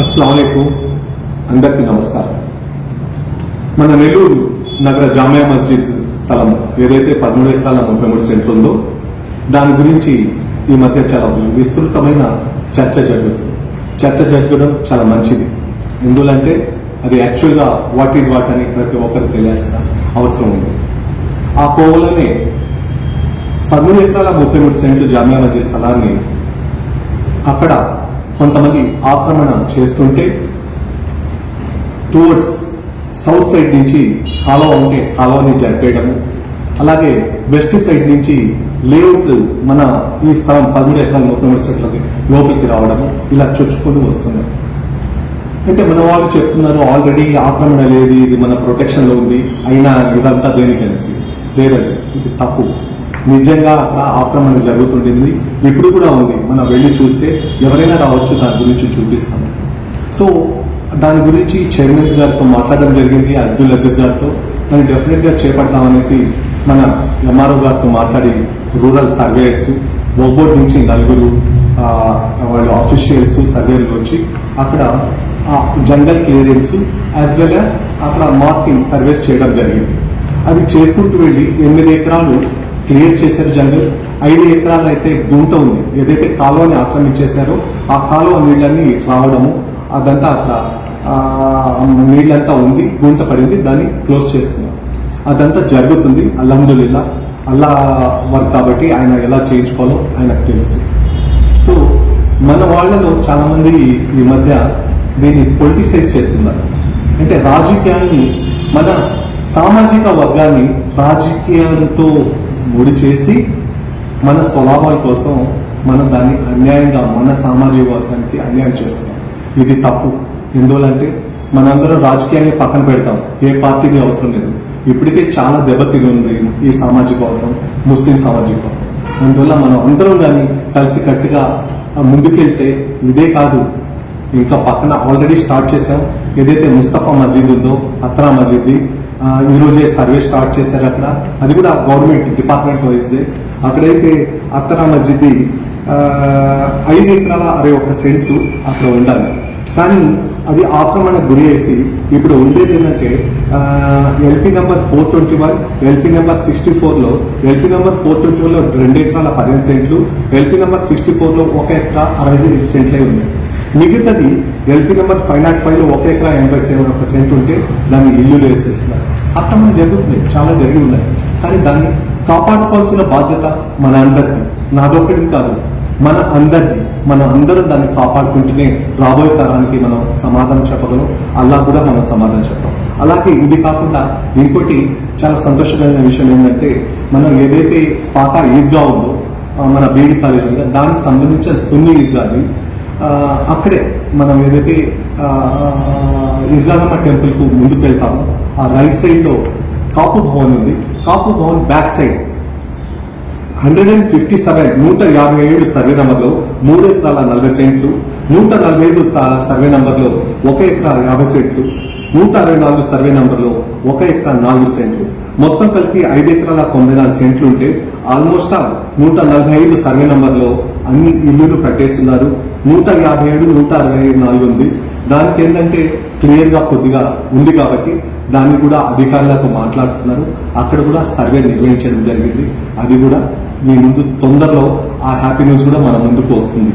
అస్సలం అందరికీ నమస్కారం. మన నెల్లూరు నగర జామియా మస్జిద్ స్థలం ఏదైతే పదమూడు ఎకరాల ముప్పై మూడు సెంట్లు ఉందో దాని గురించి ఈ మధ్య చాలా విస్తృతమైన చర్చ జరుగుతుంది. చర్చ జరగడం చాలా మంచిది. ఎందుకంటే అది యాక్చువల్గా వాట్ ఈజ్ వాట్ అని ప్రతి ఒక్కరు తెలియాల్సిన అవసరం ఉంది. ఆ కోవలోనే పదమూడు ఎకరాల ముప్పై మూడు సెంట్లు జామియా మస్జిద్ స్థలాన్ని అక్కడ కొంతమంది ఆక్రమణ చేస్తుంటే టువర్డ్స్ సౌత్ సైడ్ నుంచి కాలువ ఉంటే కాలువని జరిపేయడము అలాగే వెస్ట్ సైడ్ నుంచి లేఅవుట్ మన ఈ స్థలం పదమూడు ఎకరాల మొత్తం సెట్లకి లోపలికి రావడము ఇలా చొచ్చుకొని వస్తున్నారు అంటే మన వాళ్ళు చెప్తున్నారు ఆల్రెడీ ఆక్రమణ లేదు ఇది మన ప్రొటెక్షన్లో ఉంది అయినా ఇదంతా దేనికి కలిసి? లేదండి ఇది తప్పు. నిజంగా అక్కడ ఆక్రమణ జరుగుతుంటుంది. ఇప్పుడు కూడా ఉంది మనం వెళ్ళి చూస్తే ఎవరైనా రావచ్చు దాని గురించి చూపిస్తాం. సో దాని గురించి చైర్మన్ గారితో మాట్లాడడం జరిగింది అబ్దుల్ అజీజ్ గారితో. దాన్ని డెఫినెట్గా చేపడతామనేసి మన ఎంఆర్ఓ గారితో మాట్లాడి రూరల్ సర్వేయర్స్ బోర్డ్ నుంచి నలుగురు వాళ్ళు ఆఫీషియల్స్ సర్వేలు వచ్చి అక్కడ jungle clearance as well as అక్కడ మార్కింగ్ సర్వేస్ చేయడం జరిగింది. అది చేసుకుంటూ వెళ్ళి ఎనిమిది ఎకరాలు క్లియర్ చేశారు జనరల్. ఐదు ఎకరాలు అయితే గుంట ఉంది. ఏదైతే కాలువని ఆక్రమించేశారో ఆ కాలువ నీళ్ళని రావడము అదంతా అట్లా నీళ్ళంతా ఉంది గుంట పడింది దాన్ని క్లోజ్ చేస్తున్నాం. అదంతా జరుగుతుంది అల్హమ్దుల్లా అల్లా వర్క్ కాబట్టి ఆయన ఎలా చేయించుకోవాలో ఆయనకు తెలుసు. సో మన వాళ్ళలో చాలామంది ఈ మధ్య దీన్ని పొలిటిసైజ్ చేస్తున్నారు. అంటే రాజకీయాన్ని మన సామాజిక వర్గాన్ని రాజకీయంతో ముడి చేసి మన స్వభావాల కోసం మనం దాన్ని అన్యాయంగా మన సామాజిక వర్గానికి అన్యాయం చేస్తున్నాం. ఇది తప్పు. ఎందువలంటే మనందరం రాజకీయాన్ని పక్కన పెడతాం. ఏ పార్టీకి అవసరం లేదు. ఇప్పటికే చాలా దెబ్బతిని ఉంది ఈ సామాజిక వర్గం ముస్లిం సామాజిక వర్గం. అందువల్ల మనం అందరం కానీ కలిసి కట్టుగా ముందుకెళ్తే ఇదే కాదు. ఇంకా పక్కన ఆల్రెడీ స్టార్ట్ చేసాం ఏదైతే ముస్తఫా మస్జిద్ ఉందో అత్రా మస్జిద్ ఈరోజే సర్వే స్టార్ట్ చేశారు అక్కడ. అది కూడా గవర్నమెంట్ డిపార్ట్మెంట్ వైజ్దే. అక్కడైతే అత్తరా మస్జిద్ ఐదు ఎకరాల అరవై ఒక్క సెంట్లు అక్కడ ఉండాలి. కానీ అది ఆక్రమణకు గురి చేసి ఇప్పుడు ఉండేది ఏంటంటే LP number four twenty one LP number sixty ఫోర్లో ఎల్పీ నెంబర్ ఫోర్ ట్వంటీ వన్లో రెండు ఎకరాల పదిహేను సెంట్లు ఎల్పీ నెంబర్ సిక్స్టీ ఫోర్లో ఒక ఎకరా అరవై ఐదు సెంట్లే ఉన్నాయి. మిగతాది ఎల్పీ నెంబర్ ఫైవ్ నాట్ ఫైవ్లో ఒక ఎకరా ఎనభై సెవెన్ ఒక సెంట్ ఉంటే దాన్ని ఇల్లు వేసేస్తున్నారు. అక్రమణ జరుగుతున్నాయి చాలా జరిగి ఉన్నాయి. కానీ దాన్ని కాపాడుకోవాల్సిన బాధ్యత మన అందరిది. నాదొక్కడిది కాదు మన అందరిది. మనం అందరం దాన్ని కాపాడుకుంటేనే రాబోయే తరానికి మనం సమాధానం చెప్పగలం. అలా కూడా మనం సమాధానం చెప్తాం. అలాగే ఇది కాకుండా ఇంకోటి చాలా సంతోషకరమైన విషయం ఏంటంటే మనం ఏదైతే పాత ఈద్గా ఉందో మన బీడి కాలేజ్ ఉందో దానికి సంబంధించిన సున్ని ఈద్గా అది అక్కడే మనం ఏదైతే ఇర్గానమ్మ టెంపుల్కు ముందుకు వెళ్తామో ఆ రైట్ సైడ్లో కాపు భవన్ ఉంది. Kapu Bhavan back side hundred and fifty seven నూట యాభై ఏడు సర్వే నంబర్లో మూడు ఎకరాల నలభై సెంట్లు నూట నలభై ఐదు సర్వే నంబర్లో ఒక ఎకరా యాభై సెంట్లు నూట అరవై నాలుగు సర్వే నంబర్లో ఒక ఎకరా నాలుగు సెంట్లు. మొత్తం కలిపి ఐదు ఎకరాల తొంభై నాలుగు సెంట్లు ఉంటే ఆల్మోస్ట్ నూట నలభై ఐదు సర్వే నంబర్లో అన్ని ఇల్లులు కట్టేస్తున్నారు. నూట యాభై ఏడు నూట అరవై నాలుగు ఉంది. దానికి ఏంటంటే క్లియర్గా కొద్దిగా ఉంది కాబట్టి దాన్ని కూడా అధికారులతో మాట్లాడుతున్నారు. అక్కడ కూడా సర్వే నిర్వహించడం జరిగింది. అది కూడా మీ ముందు తొందరలో ఆ హ్యాపీ న్యూస్ కూడా మన ముందుకు వస్తుంది.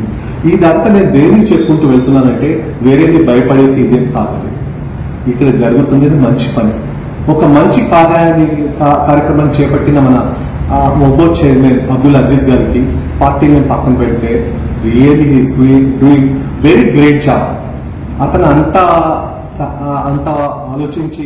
ఇదంతా నేను దేనికి చెప్పుకుంటూ వెళ్తున్నానంటే వేరేది భయపడేసి ఇదేం కాదు. ఇక్కడ జరుగుతుంది మంచి పని. ఒక మంచి కార్యాన్ని కార్యక్రమం చేపట్టిన మన మొబో చైర్మన్ అబ్దుల్ అజీజ్ గారికి పార్టీని పక్కన పెడితే really he's doing very great job. అతను అంత అంత ఆలోచించి